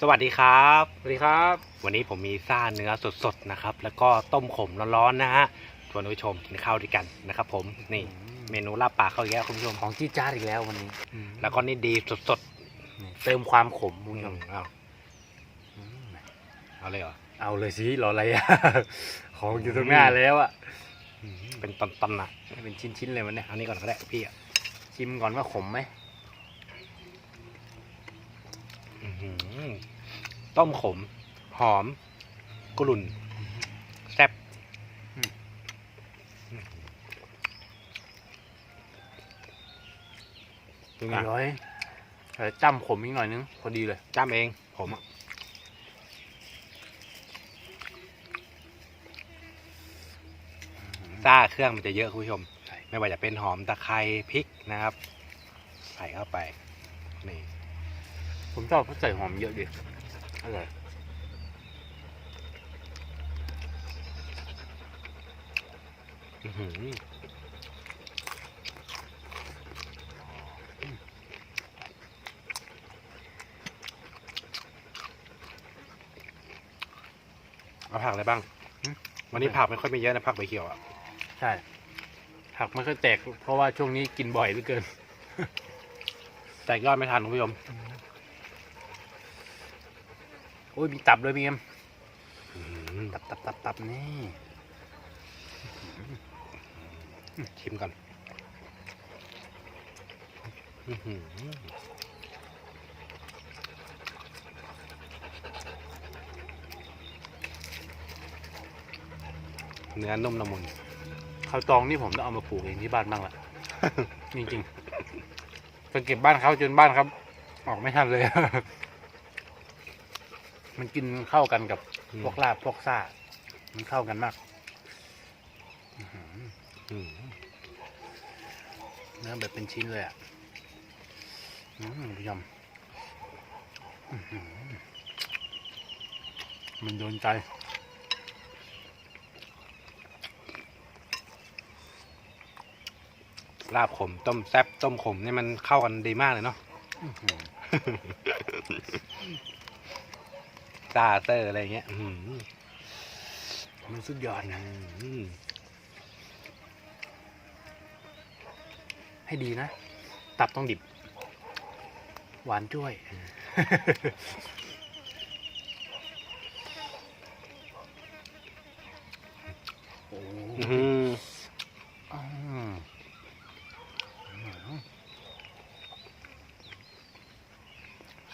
สวัสดีครับ สวัสดีครับ วันนี้ผมมีซ่าเนื้อสดๆนะครับ แล้วก็ต้มขมร้อนๆนะฮะชวนผู้ชมกินข้าวด้วยกันนะครับผมนี่เมนูลาบปลาข้าวแย่คุณผู้ชมของจี้จ้าดอีกแล้ววันนี้ แล้วก็นี่ดีสดนี่เติมความขมๆคุณผู้ชมเอาอืมเอาเลยเหรอเอาเลยสิรออะไรอะของอยู่ตรงหน้าแล้วอะอืมเป็นตอนๆนะให้เป็นชิ้นๆเลยวันเนี้ยเอานี้ก่อนก็ได้พี่อะชิมก่อนว่าขมไหม อื้อหือ ต้มขม หอมกรุ่น แซ่บเป็นไงอร่อยแต่จ้ำขมอีกหน่อยนึง พอดีเลยจ้ำเอง ผมอะซ่าเครื่องมันจะเยอะคุณผู้ชม ไม่ว่าจะเป็นหอมตะไคร้พริกนะครับ ใส่เข้าไป นี่ ผมชอบเขาใส่หอมเยอะดิอร่อยอื้อหือเอาผักอะไรบ้าง วันนี้ผักไม่ค่อยมีเยอะนะผักใบเขียวอะ ใช่ ผักไม่ค่อยแตก เพราะว่าช่วงนี้กินบ่อยเหลือเกิน แตกยอดไม่ทันคุณผู้ชม โอ้ยมีตับด้วยพี่เอ็มอื้อหือตับตับตับตับนี่ชิมก่อนอื้อหือเนื้อนุ่มละมุนข้าวตองนี่ผมต้องเอามาปลูกเองที่บ้านบ้างละจริงๆไปเก็บบ้านเขาจนบ้านครับ ออกไม่ทันเลย มันกินเข้ากันกับอืมพวกลาบพวกซ่า มันเข้ากันมากอื้อหืออืมเนื้อแบบเป็นชิ้นเลยอะอืมคุณผู้ชมอื้อหือมันโดนใจลาบขมต้มแซ่บต้มขมนี่มันเข้ากันดีมากเลยเนาะอื้อหือ ซาเตอร์อะไรเงี้ยอืมันสุดยอดนะอืมให้ดีนะ ตับต้องดิบ หวานจ้วย โอ้อื้อหืออืม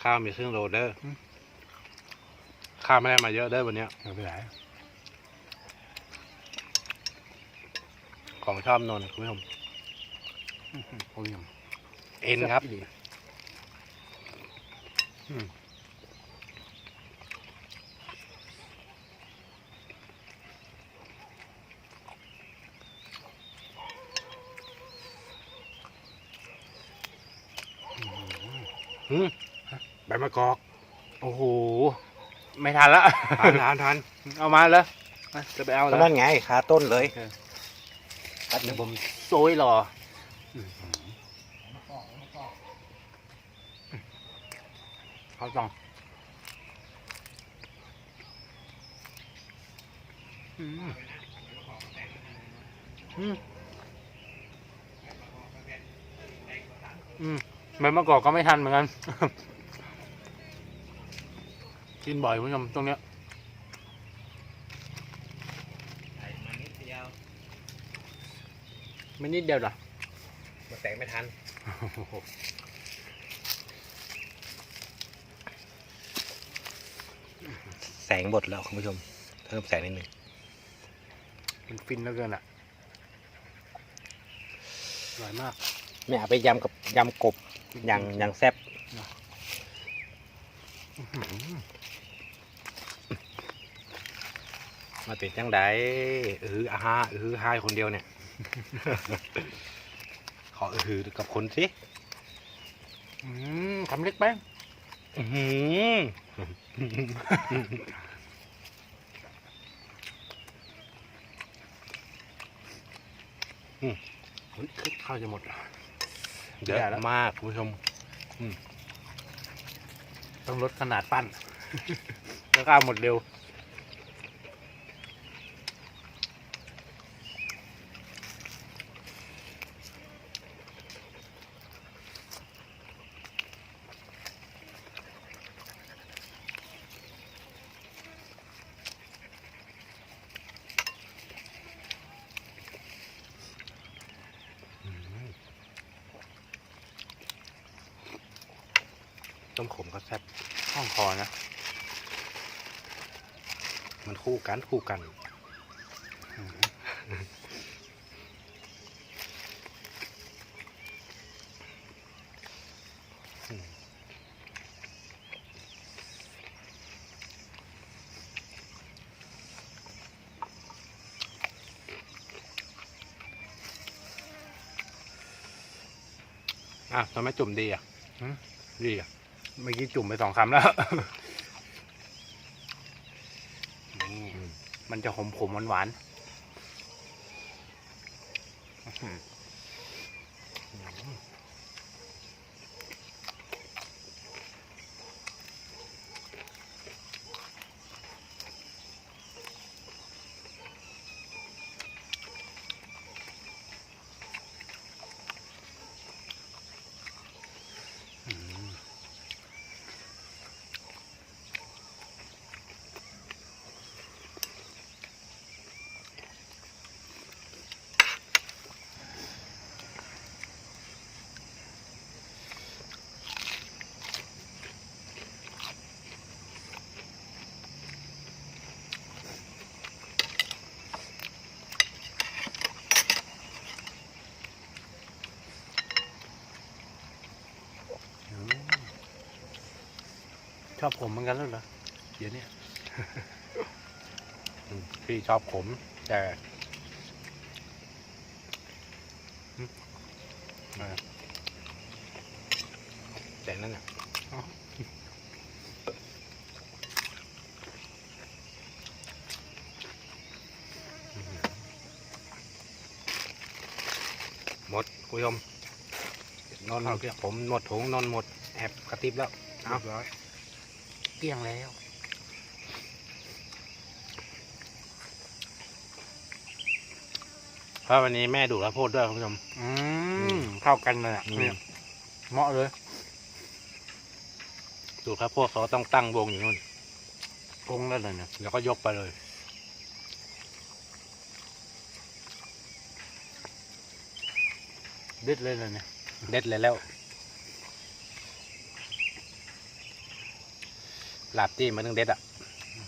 ข้าวมีเครึ่องโลเดอร์ ข้าวไม่ได้มาเยอะเด้อวันเนี้ยไม่เป็นไรของชอบนนท์คุณผู้ชมโอ้ยเอ็นครับแซ่อีหลีอืมอืมอืมใบมะกอก โอ้โห ไม่ทันละทานทานทานเอามาแล้วมาจะไปเอาแล้วนั่นไงคาต้นเลยเดี๋ยวผมโซยรอเขาต้องอืมอืมอืมใบมะกอกก็ไม่ทันเหมือนกัน กินบ่อยคุณผู้ชมตรงเนี้ยไม่นิดเดียวเหรอมาแตกไม่ทัน แสงบดแล้วคุณผู้ชม เพิ่มแสงนิดหนึ่งมันฟินแล้วเกินอะอร่อยมากไม่เอาไปยำกับยำกบอย่างอย่างแซ่บ มาเป็นจังไดเอออาฮาเออฮาคนเดียวเนี่ย ขอเออกับคนสิอืมคำเล็กไหมอื้อหือเฮ้ยข้าวจะหมดเยอะมากคุณผู้ชมต้องลดขนาดปั้นแล้วก็เอาหมดเร็ว ต้มขมก็แซ่บห้องคอนะ มันคู่กันคู่กันอะทำไมจุ่มดีอะดีอะ เมื่อกี้จุ่มไปสองคำแล้ว นี่มันจะขมขมหวานหวานอื ชอบผมเหมือนกันแล้วเหรอเดี๋ยวนี้อืมพี่ชอบขมแต่อ่าแต่นั่นน่ะอ๋อหมดคุณผู้ชมนอนเอาเกลี้ยงผมหมดถุงนอนหมดแอบกระติบแล้วเรียบร้อย เกลี้ยงแล้ว เพราะวันนี้แม่ดูแล้วโพดด้วยคุณผู้ชม อืมเข้ากันเลยอะอืม เนี่ยเหมาะเลยดูครับพวกเขาต้องตั้งวงอยู่นู่น ปรุงแล้วเลยเนี่ยแล้วก็ยกไปเลย เด็ดเลยเลยเนี่ย เด็ดเลยแล้ว หลาบจีนมันต้องเด็ดอะ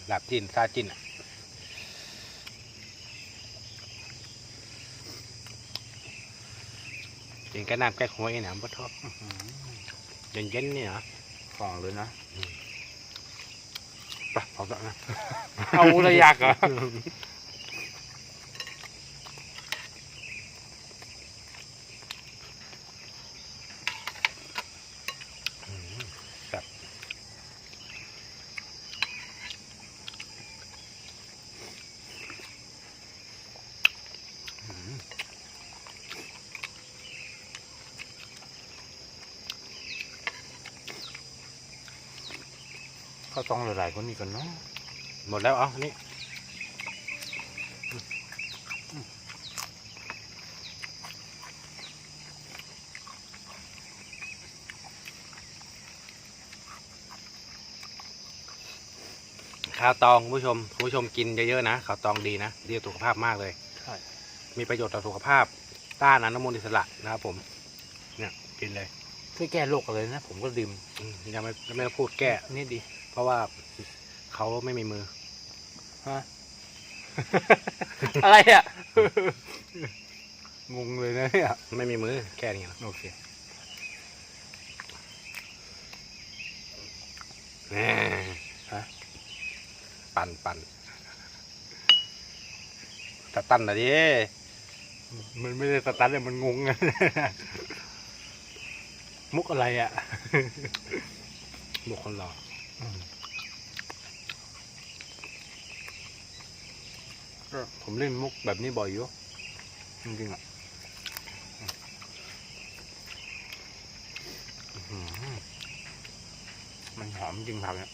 หลาบจีนซาจินอะกินแค่น้ำแก้หวยเนี่ยผมชอบอื้อหือเย็นๆนี่นะของเลยนะไปเอาละนะเอาระยักเหรอแข้าวต้องหลายๆคนนี้ก่อนเนาะหมดแล้วเอานี่ข้าวตองคุณผู้ชมคุณผู้ชมกินเยอะๆนะข้าวตองดีนะดีต่อสุขภาพมากเลย ใช่ มีประโยชน์ต่อสุขภาพ ต้านอนุมูลอิสระนะครับผม เนี่ยกินเลยช่วยแก้โรคอะไรนะ ผมก็ดื่มอืมยังไม่ยังไม่ต้องพูดแก้นี่ดี เพราะว่าเขาไม่มีมือ ฮะ อะไรอะ งงเลยนะเนี่ย ไม่มีมือ แค่นี้นะโอเคแหม่ฮะ ปั่นปั่นตะตันนะดิมันไม่ได้สตาร์ทเลยมันงงไงมุกอะไรอะบุคคลหล่อก็ ผมเล่นมุกแบบนี้บ่อยอยู่จริงๆอะมันหอมจริงครับเนี่ย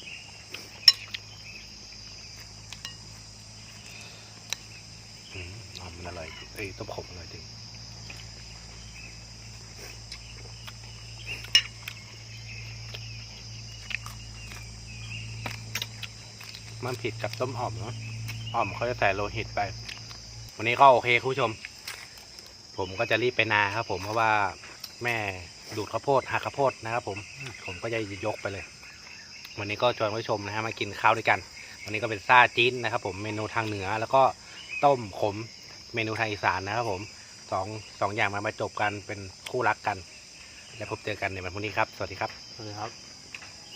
หอมมันอร่อยไอ้ต้มขมอร่อยจริง มันผิดกับต้มหอมเนาะหอมเขาจะใส่โลหิตไป วันนี้ก็โอเคคุณผู้ชม ผมก็จะรีบไปนาครับ ผมเพราะว่าแม่ดูดข้าวโพดหักข้าวโพดนะครับ ผม ผมก็จะยกไปเลย วันนี้ก็ชวนผู้ชมนะฮะมากินข้าวด้วยกัน วันนี้ก็เป็นซาจิ้นนะครับ ผมเมนูทางเหนือแล้วก็ต้มขมเมนูทางอีสานนะครับ ผมสองสองอย่างมามาจบกันเป็นคู่รักกัน แล้วพบเจอกันในวันพรุ่งนี้ครับ สวัสดีครับ สวัสดีครับ